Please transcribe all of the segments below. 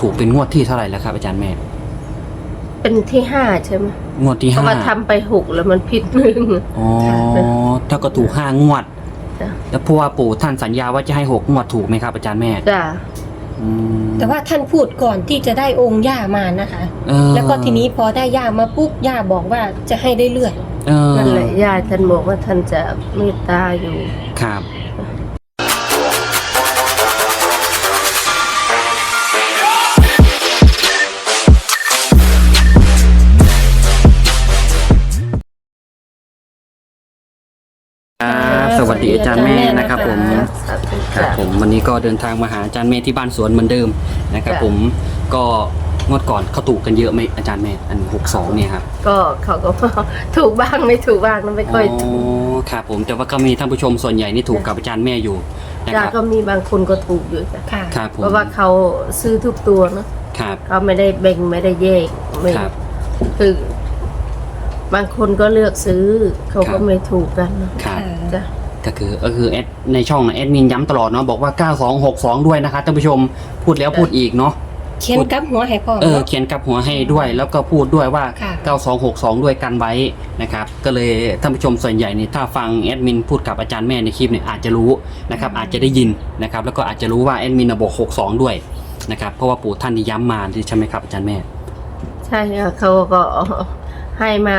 ถูกเป็นงวดที่เท่าไหร่แล้วครับอาจารย์แม่ เป็นที่ห้าใช่ไหมงวดที่เพราะห้าว่าทำไปหกแล้วมันผิดหนึ่ง อ๋อถ้าก็ถูกห้างวด จ้ะ แล้วเพราะว่าปู่ท่านสัญญาว่าจะให้หกงวดถูกไหมครับอาจารย์แม่จ้ะอืมแต่ว่าท่านพูดก่อนที่จะได้องค์ย่ามานะคะ เออแล้วก็ทีนี้พอได้ย่ามาปุ๊บย่าบอกว่าจะให้ได้เลื่อนเออนั่นแหละยายท่านบอกว่าท่านจะเมตตาอยู่ ครับ สวัสดีอาจารย์แม่นะครับผม สาธุครับจ้ะ ผมวันนี้ก็เดินทางมาหาอาจารย์แม่ที่บ้านสวนเหมือนเดิมนะครับ จ้ะ ผมก็งวดก่อนเขาถูกกันเยอะไหมอาจารย์แม่อันหกสองเนี่ยครับก็เขาก็ถูกบ้างไม่ถูกบ้างนะไม่ค่อยถูกอครับผมแต่ว่าก็มีท่านผู้ชมส่วนใหญ่นี่ถูกกับอาจารย์แม่อยู่นะจ้ะครับ ก็มีบางคนก็ถูกอยู่จ้ะค่ะ ครับผมเพราะว่าเขาซื้อทุกตัวเนอะครับเขาไม่ได้แบ่งไม่ได้แยกไม่ครับ คือบางคนก็เลือกซื้อ เขาครัก็บ ไม่ถูกกันเนอะครับ จ้ะ ก็คือก็คือแอดในช่องน่ะแอดมินย้ำตลอดเนาะบอกว่า 9262 ด้วยนะครับท่านผู้ชมพูดแล้วพูดอีกเนาะ เขียนกับหัวให้พ่อเออเนาะเขียนกลับหัวให้ด้วย แล้วก็พูดด้วยว่า ค่ะ 9262 ด้วยกันไว้นะครับ ก็เลยท่านผู้ชมส่วนใหญ่นี่ถ้าฟังแอดมินพูดกับอาจารย์แม่ในคลิปเนี่ยอาจจะรู้นะครับ อาจจะได้ยินนะครับ แล้วก็อาจจะรู้ว่าแอดมินน่ะบอก 62 ด้วยนะครับ เพราะว่าปู่ท่านนี่ย้ำมาใช่ไหมครับอาจารย์แม่ ใช่ค่ะเขาก็ให้มา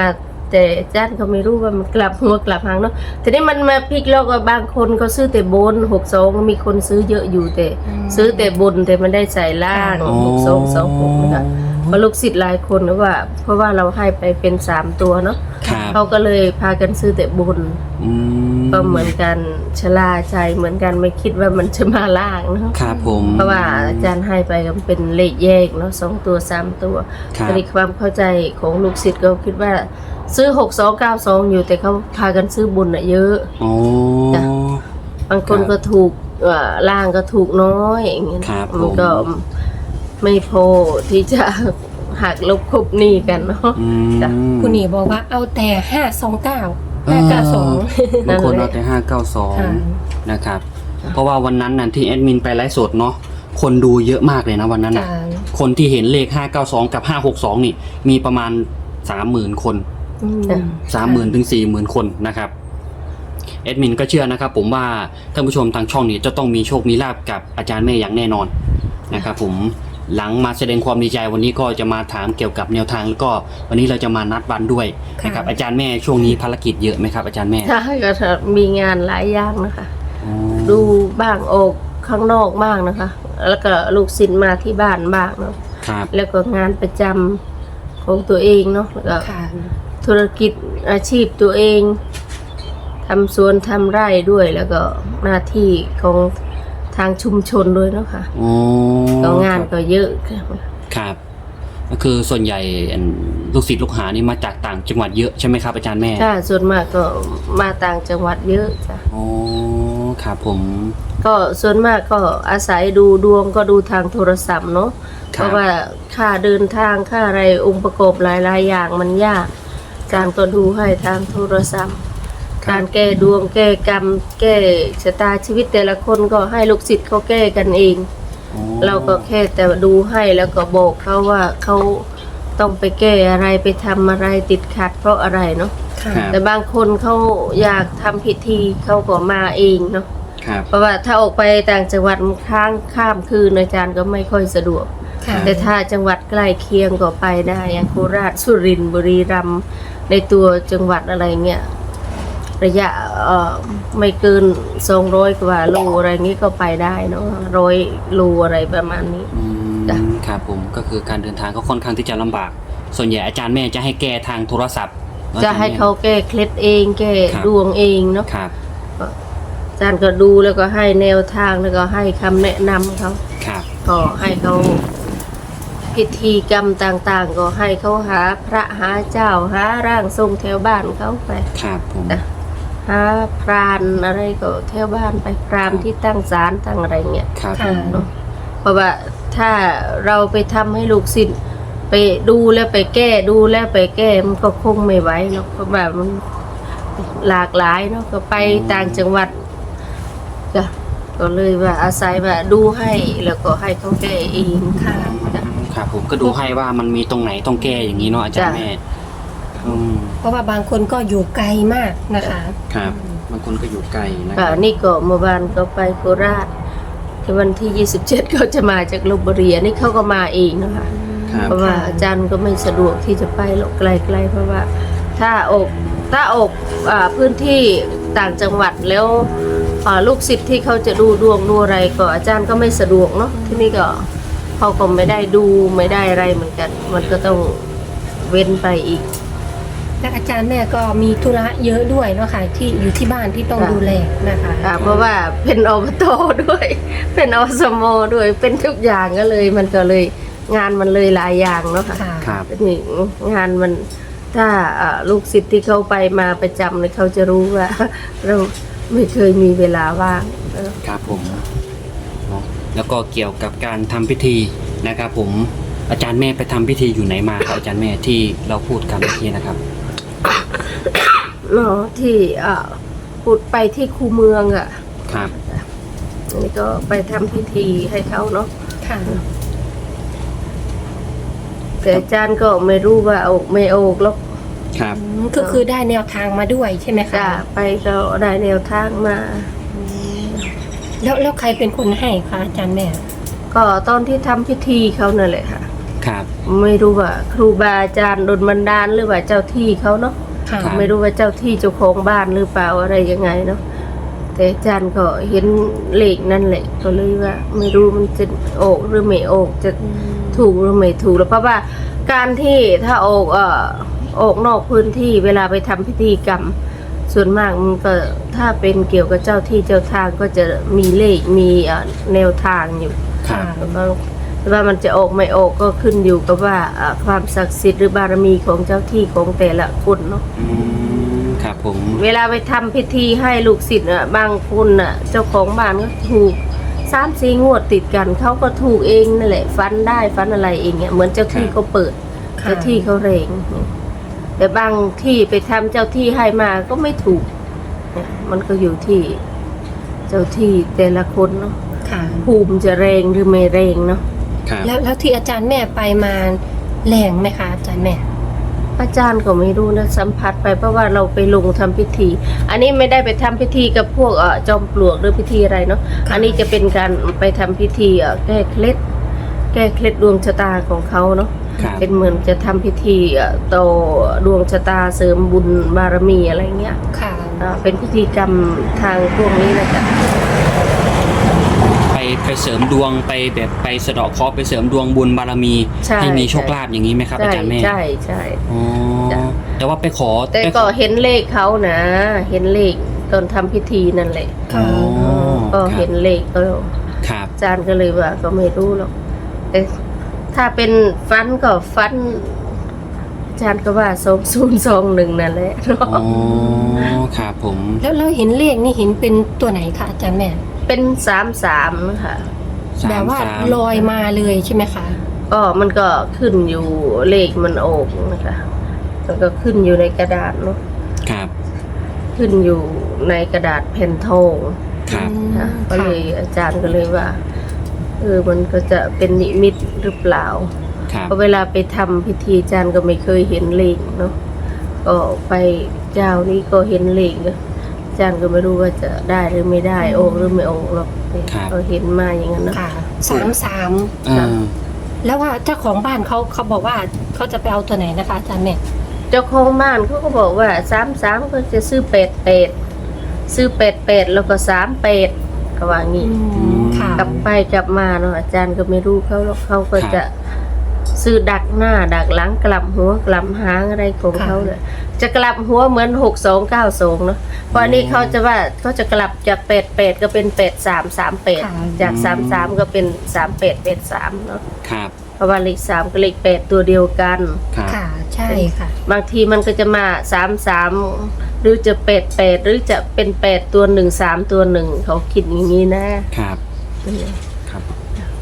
แต่จ้านเขาไม่รู้ว่ามันกลับหัวกลับหางเนาะทีนี้มันมาพลิกแล้วก็บางคนก็ซื้อแต่บนหกสองมีคนซื้อเยอะอยู่แต่ ซื้อแต่บนแต่มันได้ใส่ล่างอ๋อ หกสองสองหกนะคะเพราะลูกศิษย์หลายคนนะว่า เพราะว่าเราให้ไปเป็นสามตัวเนาะครับเขาก็เลยพากันซื้อแต่บน อืมก็เหมือนกันชะลาใจเหมือนกันไม่คิดว่ามันจะมาล่างเนาะครับผม เพราะว่าอาจารย์ให้ไปก็เป็นเลขแยกเนาะสองตัวสามตัวครับทีนี้ความเข้าใจของลูกศิษย์ก็คิดว่า ซื้อหกสองเก้าสองอยู่แต่เขาพากันซื้อบุญอะเยอะโอ้จ้ะ บางคนครับก็ถูกเอ่อล่างก็ถูกน้อยอย่างเงี้ยครับมันผมก็ไม่พอที่จะ หักลบคบหนี้กันเนาะ อืมจ้ะคุณหนีบอกว่าเอาแต่ห้าสองเก้าเอห้าอเก้าสอง บางคนนั่เอานแหละแต่ห้าเก้าสองค่ะ นะครับ เพราะว่าวันนั้นน่ะที่แอดมินไปไลฟ์สดเนาะ คนดูเยอะมากเลยนะวันนั้นน่ะค่ะคนที่เห็นเลขห้าเก้าสองกับห้าหกสองนี่ มีประมาณสามหมื่นคน อืม สามหมื่นถึงสี่หมื่นคนนะครับแอดมินก็เชื่อนะครับผมว่าท่านผู้ชมทางช่องนี้จะต้องมีโชคมีลาบกับอาจารย์แม่อย่างแน่นอนนะครับผมหลังมาแสดงความดีใจวันนี้ก็จะมาถามเกี่ยวกับแนวทางแล้วก็วันนี้เราจะมานัดวันด้วยนะครับอาจารย์แม่ช่วงนี้ภารกิจเยอะไหมครับอาจารย์แม่ใช่ก็จะมีงานหลายอย่างนะคะ อ๋อดูบ้างออกข้างนอกบ้างนะคะ แล้วก็ลูกศิษย์มาที่บ้านบ้างเนาะครับแล้วก็งานประจำของตัวเองเนาะแล้วก็ค่ะ ธุรกิจอาชีพตัวเองทำสวนทำไร่ด้วยแล้วก็หน้าที่ของทางชุมชนด้วยเนาะค่ะอ๋อก็งานก็เยอะค่ะครับ ก็คือส่วนใหญ่อันลูกศิษย์ลูกหานี่มาจากต่างจังหวัดเยอะใช่ไหมครับอาจารย์แม่ถ้าส่วนมากก็มาต่างจังหวัดเยอะจ้ะอ๋อครับผม ก็ส่วนมากก็อาศัยดูดวงก็ดูทางโทรศัพท์เนาะคเพรับราะว่าค่าเดินทางค่าอะไรองค์ประกอบหลายๆอย่างมันยาก อาจารย์ก็ดูให้ทางโทรศัพท์การแก้ดวงแก้กรรม แก้ชะตาชีวิตแต่ละคนก็ให้ลูกศิษย์เขาแก้กันเอง อ๋อเราก็แค่แต่ดูให้แล้วก็บอกเขาว่าเขาต้องไปแก้อะไรไปทำอะไรติดขัดเพราะอะไรเนาะค่ะครับแต่บางคนเขาอยากทำพิธีเขาก็มาเองเนาะครับเพราะว่าถ้าออกไปต่างจังหวัดมันค้างข้ามคืนอาจารย์ก็ไม่ค่อยสะดวก ค่ะ แต่ถ้าจังหวัดใกล้เคียงก็ไปได้อย่างโคราชสุรินทร์บุรีรัมย์ ในตัวจังหวัดอะไรเงี้ยระยะเอ่อไม่เกินสองร้อยกว่าโลอะไรงี้ก็ไปได้เนาะร้อยโลอะไรประมาณนี้อืมจ้ะครับผมก็คือการเดินทางก็ค่อนข้างที่จะลำบาก ส่วนใหญ่อาจารย์แม่จะให้แก้ทางโทรศัพท์ จะให้เขาแก้เคล็ดเองแก้ครับดวงเองเนาะครับอาจารย์ก็ดูแล้วก็ให้แนวทางแล้วก็ให้คำแนะนำเขาครับก็ให้เขา พิธีกรรมต่าง ๆ ก็ให้เขาหาพระหาเจ้าหาร่างทรงแถวบ้านเขาไปครับผมจ้ะหาพรานอะไรก็แถวบ้านไปพรามที่ตั้งศาลตั้งอะไรเงี้ยครับค่ะ เนาะเพราะว่าถ้าเราไปทำให้ลูกศิษย์ไปดูแล้วไปแก้ดูแล้วไปแก้มันก็คงไม่ไหวเนาะเพราะว่ามันหลากหลายเนาะก็ไปต่างจังหวัดจ้ะก็เลยว่าอาศัยว่าดูให้แล้วก็ให้เขาแก้เองค่ะจ้ะ ครับผมก็ดูให้ว่ามันมีตรงไหนต้องแก้อย่างนี้เนาะอาจารย์จ้ะ แม่อืมเพราะว่าบางคนก็อยู่ไกลมากนะคะ ครับบางคนก็อยู่ไกลนะคค่ะรับนี่ก็เมื่อวานก็ไปโคราชที่วันที่ 27 เขาจะมาจากลบบุรีอันนี่เขาก็มาเองนะคะครับเพราะว่าอาจารย์ก็ไม่สะดวกที่จะไปหรอกไกลๆเพราะว่าถ้าออกถ้าออกอาพื้นที่ต่างจังหวัดแล้วอ่าลูกศิษย์ที่เขาจะดูดวงดูอะไรก็อาจารย์ก็ไม่สะดวกเนาะที่นี่ก็ เขาก็ไม่ได้ดูไม่ได้อะไรเหมือนกัน มันก็ต้องเว้นไปอีกและอาจารย์แม่ก็มีธุระเยอะด้วยเนาะค่ะที่อยู่ที่บ้านที่ต้องค่ะดูแลนะคะค่ะเพราะว่าเป็นอบตด้วย เป็นอสมด้วยเป็นทุกอย่างก็เลย มันก็เลยงานมันเลยหลายอย่างเนาะค่ะค่ะครับนี่งานมันถ้าอ่าลูกศิษย์ที่เขาไปมาประจำเนี่ยเขาจะรู้ว่า เราไม่เคยมีเวลาว่างเออครับผมเนาะ แล้วก็เกี่ยวกับการทำพิธีนะครับผมอาจารย์แม่ไปทำพิธีอยู่ไหนมาครับอาจารย์แม่ที่เราพูดกันเมื่อกี้นะครับเนาะที่อ่าพูดไปที่คูเมืองอะ่ะครับ อันนี่ก็ไปทำพิธีให้เขาเนาะค่ะแต่อาจารย์ก็ไม่รู้ว่าออกไม่ออกแล้วครับอืมก็คือได้แนวทางมาด้วยใช่ไหมคะ จ้าไปก็ได้แนวทางมา แล้วแล้วใครเป็นคนให้คะอาจารย์แม่ ก็ตอนที่ทำพิธีเขานั่นแหละค่ะ ครับ ไม่รู้ว่าครูบาอาจารย์ดลบันดาลหรือว่าเจ้าที่เขาเนาะ ค่ะครับไม่รู้ว่าเจ้าที่เจ้าของบ้านหรือเปล่าอะไรยังไงเนาะแต่อาจารย์ก็เห็นเลขนั่นแหละก็เลยว่า ไม่รู้มันจะออกหรือไม่ออกจะถูกหรือไม่ถูกแล้วเพราะว่าการที่ถ้าออกเอ่อออกนอกพื้นที่เวลาไปทำพิธีกรรม ส่วนมากมันก็ถ้าเป็นเกี่ยวกับเจ้าที่เจ้าทางก็จะมีเลขมีเอ่อแนวทางอยู่ครับแล้วก็ว่ามันจะออกไม่ออกก็ขึ้นอยู่กับว่าอ่าความศักดิ์สิทธิ์หรือบารมีของเจ้าที่ของแต่ละคนเนาะอืมครับผมเวลาไปทำพิธีให้ลูกศิษย์อะบางคนอะ เจ้าของบ้านก็ถูกสามสี่งวดติดกันเขาก็ถูกเองนั่นแหละฟันได้ฟันอะไรเองเนี่ยเหมือนเจ้าที่เขาเปิดค่ะเจ้าที่เขาเรง แต่บางที่ไปทำเจ้าที่ให้มาก็ไม่ถูกเนี่ยมันก็อยู่ที่ เจ้าที่แต่ละคนเนาะค่ะ ภูมิจะแรงหรือไม่แรงเนาะครับแล้วแล้วที่อาจารย์แม่ไปมาแรงไหมคะอาจารย์แม่ อาจารย์ก็ไม่รู้นะสัมผัสไปเพราะว่าเราไปลงทำพิธี อันนี้ไม่ได้ไปทำพิธีกับพวกเอ่อจอมปลวกหรือพิธีอะไรเนาะค่ะอันนี้จะเป็นการไปทำพิธีเอ่อแก้เคล็ด แก้เคล็ดดวงชะตาของเขาเนาะ ครับ เป็นเหมือนจะทำพิธีเอ่อต่อดวงชะตาเสริมบุญบารมีอะไรเงี้ยค่ะ อ่าเป็นพิธีกรรมทางพวกนี้นะจ๊ะไปไปเสริมดวงไปแบบไปสะเดาะเคราะห์ไปเสริมดวงบุญบารมีใช่ให้มีโชคลาภอย่างนี้ไหมครับอาใช่จารย์แม่ใช่ใช่ อ๋อจ้ะ แต่ว่าไปขอแต่ไปขก็อเห็นเลขเขานะ เห็นเลขตอนทำพิธีนั่นแหละอ๋อก็เห็นเลขก็ครับ อาจารย์ก็เลยว่าก็ไม่รู้หรอกแต่ ถ้าเป็นฟันก็ฟันอาจารย์ก็ว่าสองศูนย์สองหนึ่งนั่นแหละเนาะอ๋อครับผมแล้วเราเห็นเลขนี่เห็นเป็นตัวไหนคะอาจารย์แม่เป็นสามสามค่ะสมแบบว่าสมลอยมาเลยใช่ไหมคะก็มันก็ขึ้นอยู่เลขมันออกนะคะมันก็ขึ้นอยู่ในกระดาษเนาะครับขึ้นอยู่ในกระดาษแผ่นทองครับนะก็เลยอาจารย์ก็เลยว่าเออมันก็จะเป็นนิมิต หรือเปล่าครับเพราะเวลาไปทำพิธีอาจารย์ก็ไม่เคยเห็นเลขเนาะก็ไปเจ้านี้ก็เห็นเลขอาจารย์ก็ไม่รู้ว่าจะได้หรือไม่ได้โอกหรือไม่โอกหรอกก็เห็นมาอย่างนั้นนะ ค่ะสามสามอ่า แล้วว่าเจ้าของบ้านเขาเขาบอกว่าเขาจะไปเอาตัวไหนนะคะอาจารย์แม่เจ้าของบ้านเขาก็บอกว่าสามสามก็จะซื้อเป็ดเป็ดซื้อเป็ดเป็ดแล้วก็สามเป็ดก็ว่างี้ค่ะ กลับไปกลับมาเนาะอาจารย์ก็ไม่รู้เขาหรอกเขาก็ครับ จะซื้อดักหน้า ดักหลังกลับหัวกลับหางอะไรของค่ะเขาเลยจะกลับหัวเหมือนหกสองเก้าสองเนาะเพราะอันนี้เขาจะว่าเขาจะกลับจากเป็ดเป็ดก็เป็นเป็ดสามสามเป็ดค่ะ จากสามสามก็เป็นสามเป็ดเป็ดสามเนาะครับเพราะว่าเลขสามกับเลขเป็ดตัวเดียวกัน ครับค่ะ ใช่ค่ะ บางทีมันก็จะมาสามสามหรือจะเป็ดเป็ดหรือจะเป็นเป็ดตัวหนึ่งสามตัวหนึ่งเขาคิดอย่างนี้นะ ครับ ครับ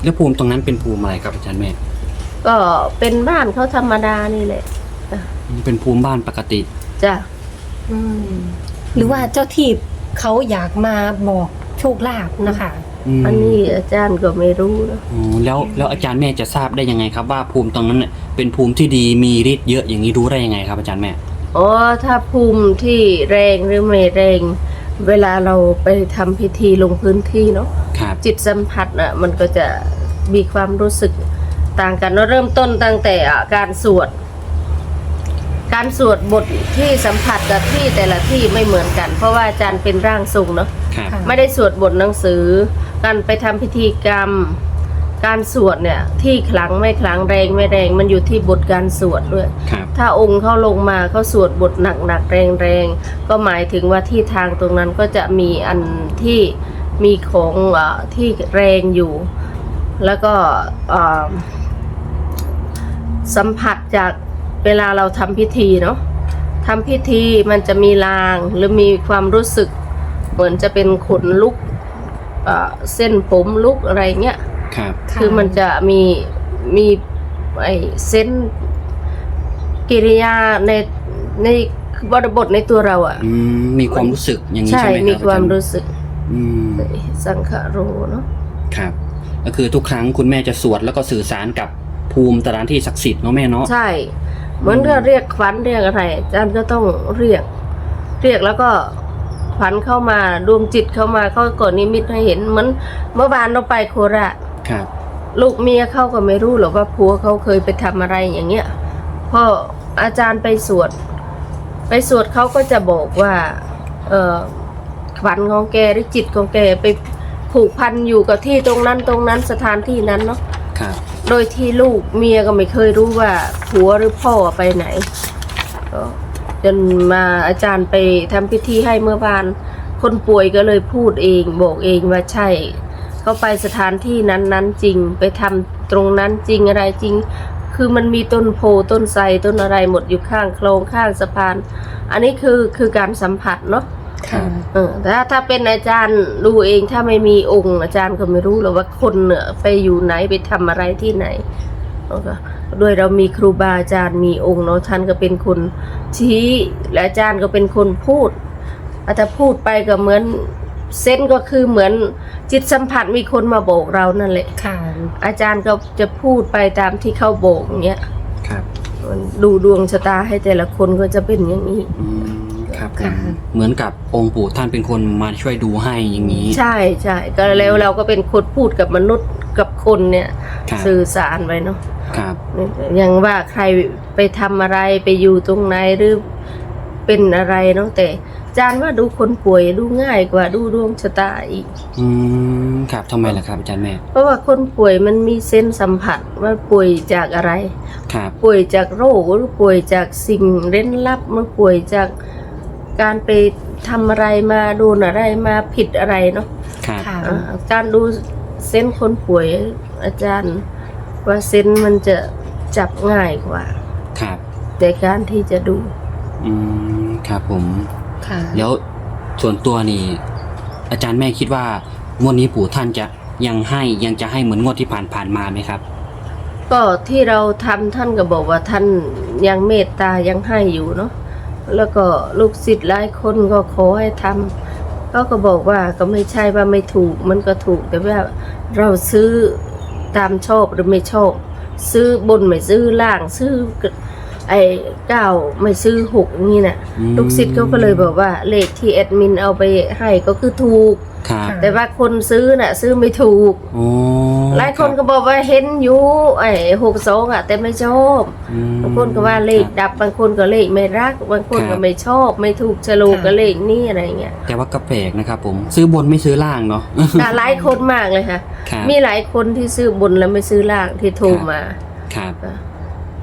แล้วภูมิตรงนั้นเป็นภูมิอะไรครับอาจารย์แม่ ก็เป็นบ้านเขาธรรมดานี่แหละเป็นภูมิบ้านปกติ จ้ะอืมหรือว่าเจ้าที่เขาอยากมาบอกโชคลาภนะคะมอันนี้อาจารย์ก็ไม่รู้นะอ๋อแล้วแล้วอาจารย์แม่จะทราบได้ยังไงครับ ว่าภูมิตรงนั้นเน่ยเป็นภูมิที่ดีมีฤทธิ์เยอะอย่างนี้รู้ได้ยังไงครับอาจารย์แม่ อ๋อถ้าภูมิที่แรงหรือไม่แรง เวลาเราไปทำพิธีลงพื้นที่เนาะครับ จิตสัมผัสน่ะมันก็จะมีความรู้สึกต่างกันเนอะเริ่มต้นตั้งแต่อะการสวด การสวดบทที่สัมผัสกับที่แต่ละที่ไม่เหมือนกัน เพราะว่าอาจารย์เป็นร่างทรงเนาะ ครับค่ะไม่ได้สวดบทหนังสือ การไปทำพิธีกรรม การสวดเนี่ย ที่ขลังไม่ขลังแรงไม่แรง มันอยู่ที่บทการสวดด้วย ครับ ถ้าองค์เขาลงมาเขาสวดบทหนักหนักๆแรงแรงๆก็หมายถึงว่าที่ทางตรงนั้นก็จะมีอันที่มีของเออที่แรงอยู่ แล้วก็เอ่อสัมผัสจากเวลาเราทำพิธีเนาะทำพิธีมันจะมีลางหรือมีความรู้สึก เหมือนจะเป็นขนลุกเอ่อเส้นผมลุกอะไรเงี้ย ครับค่ะคือมันจะมีมีไอเส้นกิริยาในในบริบทในตัวเราอะ่ะ อืมมีความรู้สึกอย่างนี้ใช่ใช่ไหมครับมีความอจย์รู้สึกอืมสังขารโรเนาะครับ ก็คือทุกครั้งคุณแม่จะสวดแล้วก็สื่อสารกับภูมิสถานที่ศักดิ์สิทธิ์เนาะแม่เนาะใช่ เหมือนกับเรียกขวัญเรียกอะไรอาจารย์ก็ต้องเรียก เรียกแล้วก็ขวัญเข้ามาดวงจิตเข้ามาเขาก่อนนิมิตให้เห็นเหมือนเมื่อวานเราไปโคราช ครับ ลูกเมียเขาก็ไม่รู้หรอกว่าผัวเขาเคยไปทำอะไรอย่างเงี้ยพออาจารย์ไปสวด ไปสวดเขาก็จะบอกว่า เออขวัญของแกหรือจิตของแกไปผูกพันอยู่กับที่ตรงนั้นตรงนั้นสถานที่นั้นเนาะ ครับ โดยที่ลูกเมียก็ไม่เคยรู้ว่าผัวหรือพ่อไปไหนก็จนมาอาจารย์ไปทำพิธีให้เมื่อวาน คนป่วยก็เลยพูดเอง บอกเองว่าใช่ เขาไปสถานที่นั้นนั้นจริง ไปทำตรงนั้นจริงอะไรจริง คือมันมีต้นโพต้นไทรต้นอะไรหมดอยู่ข้างคลองข้างสะพาน อันนี้คือคือการสัมผัสเนาะครับเออแต่ถ้าถ้าเป็นอาจารย์ดูเองถ้าไม่มีองค์อาจารย์ก็ไม่รู้หรอกว่าคนเนี่ยไปอยู่ไหนไปทำอะไรที่ไหนเอาก็ด้วยเรามีครูบาอาจารย์มีองค์เนาะท่านก็เป็นคนชี้และอาจารย์ก็เป็นคนพูดอาถ้าพูดไปก็เหมือน เส้นก็คือเหมือนจิตสัมผัสมีคนมาบอกเรานั่นแหละค่ะ อาจารย์ก็จะพูดไปตามที่เขาบอกอย่างเงี้ยครับมันดูดวงชะตาให้แต่ละคนก็จะเป็นอย่างนี้อืมครับผค่ะมเหมือนกับองค์ปู่ท่านเป็นคนมาช่วยดูให้อย่างนี้ ใช่ใช่ก็แล้วเราก็เป็นคนพูดกับมนุษย์กับคนเนี่ยครับสื่อสารไปเนาะครับยังว่าใครไปทำอะไรไปอยู่ตรงไหนหรือเป็นอะไรเนาะแต่อา จารย์ว่าดูคนป่วยดูง่ายกว่าดูดวงชะตาอีก อืมครับทำไมล่ะครับ อาจารย์แม่ เพราะว่าคนป่วยมันมีเส้นสัมผัสว่าป่วยจากอะไร ครับ ป่วยจากโรคหรือป่วยจากสิ่งเร้นลับมันป่วยจากการไปทำอะไรมาโดนอะไรมาผิดอะไรเนาะครับ ค่ะ อ่าการดูเส้นคนป่วยอาจารย์ ว่าเส้นมันจะจับง่ายกว่า ครับในการที่จะดู อืม ครับผม ค่ะแล้วส่วนตัวนี่ อาจารย์แม่คิดว่างวดนี้ปู่ท่านจะยังให้ยังจะให้เหมือนงวดที่ผ่านผ่านๆมาไหมครับ ก็ที่เราทำท่านก็บอกว่าท่านยังเมตตายังให้อยู่เนาะแล้วก็ลูกศิษย์หลายคนก็ขอให้ทำเขาก็บอกว่าก็ไม่ใช่ว่าไม่ถูกมันก็ถูกแต่ว่าเราซื้อตามชอบหรือไม่ชอบ ซื้อบนไม่ซื้อล่างซื้อ ไอ้เก้าไม่ซื้อหกอย่างนี่น่ะอืม ลูกศิษย์เขาก็เลยบอกว่าเลขที่แอดมินเอาไปให้ก็คือถูก ครับแต่ว่าคนซื้อน่ะ ซื้อไม่ถูก โอ้หลายคนก็บอกว่าเห็นอยู่ไอ้หกสองอะ แต่ไม่ชอบ อืม บางคนก็ว่าเลขดับบางคนก็เลขไม่รัก บางคนครัก็บ ไม่ชอบ ไม่ถูกฉลกกับเลขนี่อะไรเงี้ยแต่ว่าก็แปลกนะครับผมซื้อบนไม่ซื้อล่างเนาะ แต่หลายคนมากเลยค่ะ ครับมีหลายคนที่ซื้อบนแล้วไม่ซื้อล่างที่โทรมาครับ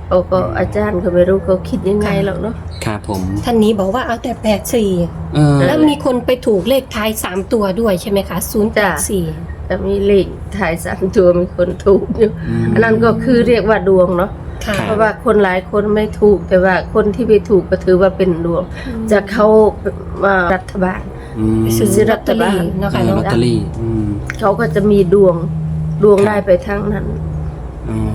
เขาก็อาจารย์ก็ไม่รู้เขาคิดยังไงหรอกเนาะ ครับผม ท่านนี้บอกว่าเอาแต่แปดสี่เออ แล้วมีคนไปถูกเลขท้ายสามตัวด้วยใช่ไหมคะศูนย์แปดสี่แต่มีเลขถ่ายสามตัวมีคนถูกอยู่มอันนั้นก็คือเรียกว่าดวงเนาะ ค่ะครับเพราะว่าคนหลายคนไม่ถูกแต่ว่าคนที่ไปถูกก็ถือว่าเป็นดวง จะเข้ามารัฐบาล อืมซื้อลอตเตอรี่เนาะเอค่ะอเนาะลอตเตอรี่อืมเขาก็จะมีดวงดวงครับได้ไปทั้งนั้นอืม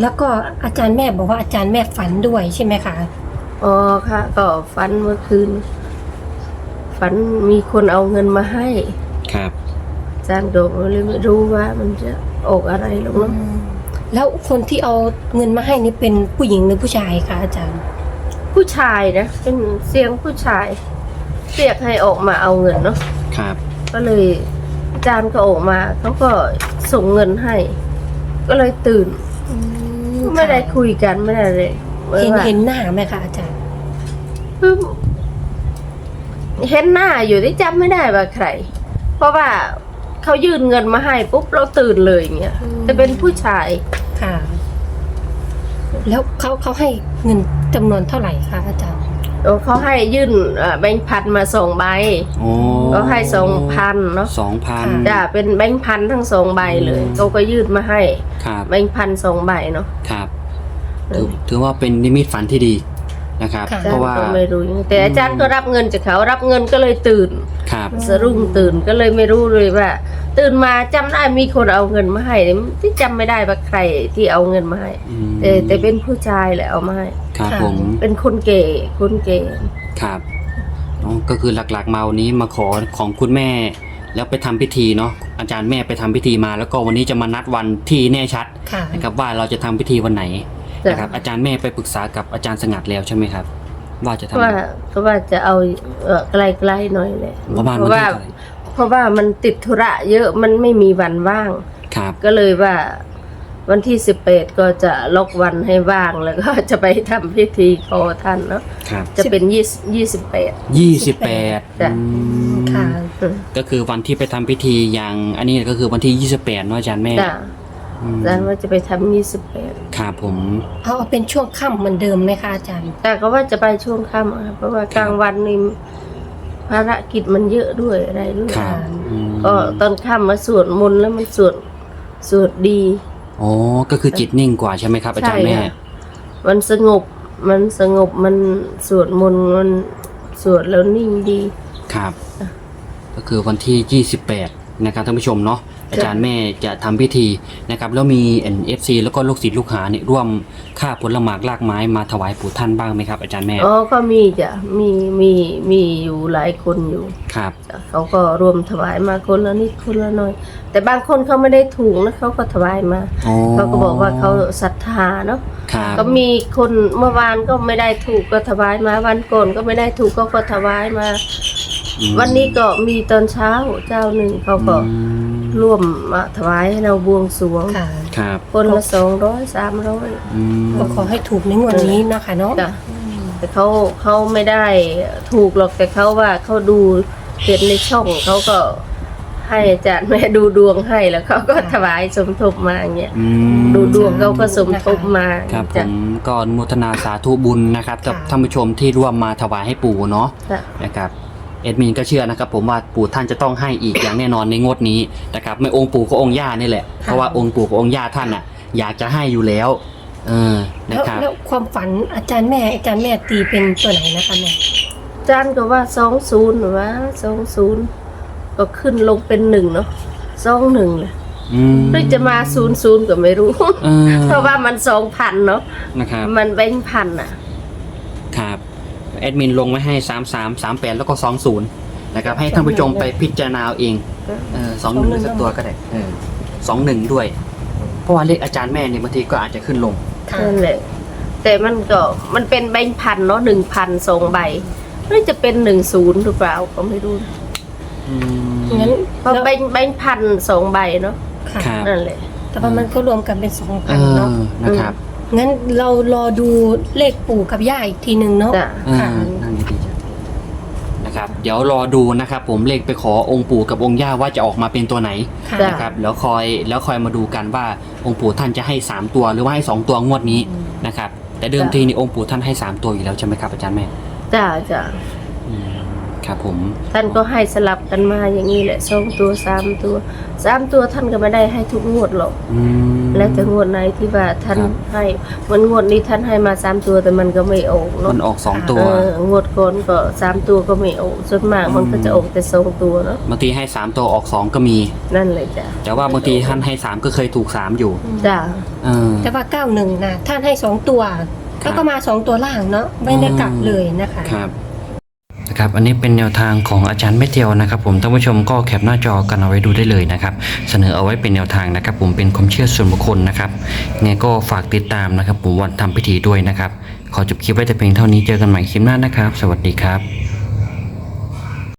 แล้วก็อาจารย์แม่บอกว่าอาจารย์แม่ฝันด้วยใช่ไหมคะ อ๋อค่ะ ก็ฝันเมื่อคืน ฝันมีคนเอาเงินมาให้ครับอาจารย์ก็เลยไม่รู้ว่ามันจะออกอะไรหรอกอืเนาะมแล้วคนที่เอาเงินมาให้นี่เป็นผู้หญิงหรือผู้ชายคะอาจารย์ ผู้ชายนะเป็นเสียงผู้ชายเรียกให้ออกมาเอาเงินเนาะครับก็เลยอาจารย์ก็ออกมาเขาก็ส่งเงินให้ ก็เลยตื่น ไม่ได้คุยกันไม่ได้เลยเห็นว่าเห็นหน้าไหมคะอาจารย์คือเห็นหน้าอยู่ที่จำไม่ได้ว่าใคร เพราะว่าเขายื่นเงินมาให้ปุ๊บเราตื่นเลยอย่างเงี้ยแต่เป็นผู้ชายค่ะ แล้วเขาเขาให้เงินจำนวนเท่าไหร่คะอาจารย์เขาให้ยื่นเอ่อแบงค์พันมาสองใบโอ้เขาให้สองพันเนาะสองพันจ้ะเป็นแบงค์พันทั้งสองใบเลยอืมเขาก็ยื่นมาให้ ครับแบงค์พันสองใบเนาะครับถือถือว่าเป็นนิมิตฝันที่ดีนะครับ ค่ะ เพราะว่าอจย์ก็ไม่รู้ยังไงแต่อาจารย์ก็รับเงินจากเขารับเงินก็เลยตื่น ครับสะรุ่งตื่นก็เลยไม่รู้เลยว่า ตื่นมาจำได้มีคนเอาเงินมาให้ที่จำไม่ได้ว่าใครที่เอาเงินมาให้อืมแต่แต่เป็นผู้ชายแหละเอามาให้ครับค่ะผม เป็นคนเก๋คนเก๋ครับอ๋อก็คือหลักๆมาวันนี้มาขอของคุณแม่ แล้วไปทำพิธีเนาะอาจารย์แม่ไปทำพิธีมา แล้วก็วันนี้จะมานัดวันที่แน่ชัดค่ะ นะครับว่าเราจะทำพิธีวันไหนจ้ะนะครับอาจารย์แม่ไปปรึกษากับอาจารย์สงัดแล้วใช่ไหมครับ ว่าจะทำว่าก็ว่าจะเอาเออไกลๆหน่อยแหละประมาณเพวันราะที่ว่าเท่าไหร่เพราะว่ามันติดธุระเยอะมันไม่มีวันว่างครับก็เลยว่าวันที่สิบเอ็ดก็จะล็อกวันให้ว่างแล้วก็จะไปทำพิธีขอท่านเนาะครับจะเป็นยี่ยี่สิบแปดยี่สิบแปดจ้ะ ค่ะก็คือวันที่ไปทำพิธีอย่างอันนี้ก็คือวันที่ยี่สิบแปดเนาะอาจารย์แม่จ้ะอืมอาจารย์ว่าจะไปทำยี่สิบแปดครับผม เอาเอาเป็นช่วงค่ำเหมือนเดิมไหมคะอาจารย์ แต่ก็ว่าจะไปช่วงค่ำอะเพราะว่ากลางวันนี่ภารกิจมันเยอะด้วยอะไรด้วยครับ อืมก็ตอนค่ำมาสวดมนต์แล้วมันสวดสวดดี อ๋อก็คือจิตนิ่งกว่าใช่ไหมครับอาจารย์แม่ ใช่ค่ะ มันสงบ มันสงบมันสวดมนต์มันสวดแล้วนิ่งดี ครับ ก็คือวันที่ 28 นะครับท่านผู้ชมเนาะอาจารย์แม่จะทำพิธีนะครับแล้วมี NFC แล้วก็ลูกศิษย์ลูกหาเนี่ยร่วมค่าผลหมากลากไม้มาถวายปู่ท่านบ้างไหมครับอาจารย์แม่อ๋อก็มีจ้ะมีมีมีอยู่หลายคนอยู่ ครับจ้ะเขาก็รวมถวายมาคนละนิดคนละหน่อย แต่บางคนเขาไม่ได้ถูกนะเขาก็ถวายมาอ๋อเขาก็บอกว่าเขาศรัทธาเนาะครับก็มีคนเมื่อวานก็ไม่ได้ถูกก็ถวายมาวันก่อนก็ไม่ได้ถูกก็ก็ถวายมาอืม วันนี้ก็มีตอนเช้าเจ้าหนึ่งเขาก็อืมร่วมมาถวายให้เราบวงสรวงค่ะครับคนละสองร้อยสามร้อยอืมก็ขอให้ถูกในงวดนี้เนาะค่ะเนาะจ้ะแต่เขาเขาไม่ได้ถูกหรอกแต่เขาว่าเขาดูเห็นในช่องเขาก็ให้อาจารย์แม่ดูดวงให้แล้วเขาก็ถวายสมทบมาอย่างเงี้ยอืมดูดวงเขาก็สมทบมาครับผจ้ะมก็อนุโมทนาสาธุบุญนะครับกับค่ะท่านผู้ชมที่ร่วมมาถวายให้ปู่เนาะจ้ะนะครับ เอ็ดมินก็เชื่อนะครับผมว่าปู่ท่านจะต้องให้อีกอย่างแน่นอนในงวดนี้นะครับไม่องค์ปู่ก็องค์ย่านี่แหละเพราะว่าองค์ปู่กับองค์ย่าท่านอะ อยากจะให้อยู่แล้วเออนะแล้วครับแล้วความฝันอาจารย์แม่อาจารย์แม่ตีเป็นตัวไหนนะคะแม่อาจารย์ก็ว่าสองศูนย์หรือว่าสองศูนย์ก็ขึ้นลงเป็นหนึ่งเนาะสองหนึ่งเลยอืมหรือจะมาศูนย์ศูนย์ก็ไม่รู้ เออเพราะว่ามันสองพันเนาะนะครับมันแบงค์พันอะครับ แอดมินลงไว้ให้สามสามสามแปดแล้วก็สองศูนย์นะครับ ให้ท่านผู้ชมไปพิจารณาเอาเองเออสองหนึ่งสักตัวก็ได้เออสองหนึ่งด้วย เพราะว่าเลขอาจารย์แม่เนี่ยบางทีก็อาจจะขึ้นลง ค่ะนั่นแหละแต่มันก็มันเป็นแบงค์พันเนาะหนึ่งพันสองใบหรือจะเป็นหนึ่งศูนย์หรือเปล่าก็ไม่รู้อืม งั้นเพราะแล้วแบงค์แบงค์พันสองใบเนาะค่ะ ครับ นั่นแหละแต่ว่ามันก็รวมกันเป็นสองเอพันเนาะอนะครับ งั้นเรารอดูเลขปู่กับย่าอีกทีหนึ่งเนาะจ้ะเออค่ะ นั่งดีๆจ้ะนะครับเดี๋ยวรอดูนะครับผมเลขไปขอองค์ปู่กับองค์ย่าว่าจะออกมาเป็นตัวไหนค่ะ จ้ะนะครับแล้วคอยแล้วคอยมาดูกันว่าองค์ปู่ท่านจะให้สามตัวหรือว่าให้สองตัวงวดนี้นะครับแต่เดิมทีนี่องค์ปู่ท่านให้สามตัวอยู่แล้วใช่ไหมครับอาจารย์แม่จ้าจ้าอืม ครับผม ท่านก็ให้สลับกันมาอย่างนี้แหละสองตัวสามตัวสามตัวท่านก็ไม่ได้ให้ทุกงวดหรอกอืม แล้วแต่งวดไหนที่ว่าท่านครับ ให้มันงวดนี้ท่านให้มาสามตัวแต่มันก็ไม่ออกเนาะมันออกสองตัว เอองวดก่อนก็สามตัวก็ไม่ออกส่วนมากมันก็จะออกแต่สองตัวเนาะบางทีให้สามตัวออกสองก็มี นั่นเลยจ้ะแต่ว่าบางทีท่านให้สามก็เคยถูกสามอยู่ จ้าเออ แต่ว่าเก้าหนึ่งนะท่านให้สองตัว ครับแล้วก็มาสองตัวล่างเนาะไม่ได้กลับเลยนะคะ ครับ ครับอันนี้เป็นแนวทางของอาจารย์ไม่เทียวนะครับ ผมท่านผู้ชมก็แคปหน้าจอกันเอาไว้ดูได้เลยนะครับ เสนอเอาไว้เป็นแนวทางนะครับ ผมเป็นความเชื่อส่วนบุคคลนะครับไงก็ฝากติดตามนะครับ ผมวันทำพิธีด้วยนะครับ ขอจบคลิปไว้แต่เพียงเท่านี้เจอกันใหม่คลิปหน้านะครับ สวัสดีครับ